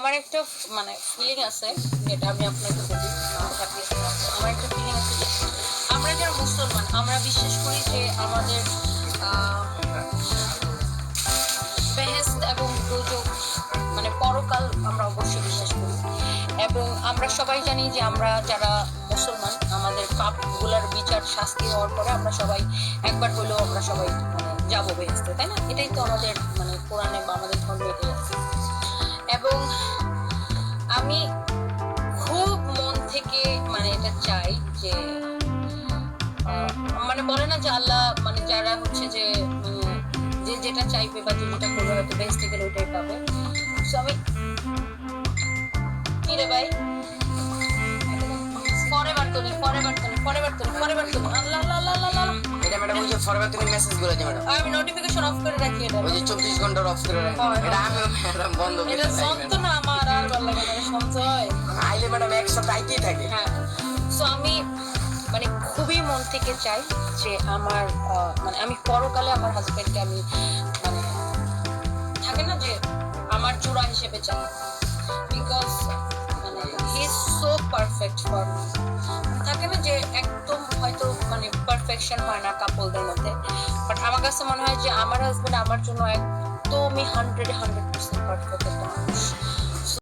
আমার একটা মানে ফিলিং আছে, যেটা আমি আপনাকে বলি। আমার একটা ফিলিং আছে যে আমরা যারা মুসলমান, আমরা বিশ্বাস করি যে আমাদের বেহেস্ত এবং দুযোগ মানে পরকাল আমরা অবশ্যই বিশ্বাস করি। এবং আমরা সবাই জানি যে আমরা যারা মুসলমান, আমাদের পাপগুলোর বিচার, শাস্তি হওয়ার পরে আমরা সবাই, একবার হলেও আমরা সবাই মানে যাব বেহেস্তে তাই না? এটাই তো আমাদের মানে কোরআনে বা আমাদের ধর্মে আমি খুব মন থেকে মানে এটা চাই যে মানে বলে না যে আল্লাহ মানে যারা হচ্ছে যে যে যেটা চাইবে বা যেটা করবে হয়তো বেস্ট গেলে ওইটাই পাবে। So আমি কি রে ভাই? পরে বার তুমি পরে বার তুমি পরে বার তুমি পরে বার তুমি আল্লাহ আল্লাহ আল্লাহ। এটা ম্যাডাম ওই যে ফরওয়ার্ড তুমি মেসেজ ম্যাডাম। আমি নোটিফিকেশন অফ করে রাখি এটা। ওই যে চব্বিশ ঘণ্টার অফ করে রাখি। এটা আমি ম্যাডাম বন্ধ করে এটা আইলে ম্যাডাম থাকে। হ্যাঁ। সো আমি মানে খুবই মন থেকে চাই যে আমার মানে আমি পরকালে আমার হাজবেন্ডকে আমি মানে থাকে না যে আমার চূড়া হিসেবে চাই। বিকজ মানে he is so perfect for থাকে না যে একদম হয়তো মানে পারফেকশন হয় না কাপলদের মধ্যে। বাট আমার কাছে মনে হয় যে আমার হাজবেন্ড আমার জন্য একদমই হান্ড্রেড হান্ড্রেড পার্সেন্ট পারফেক্ট একটা মানুষ।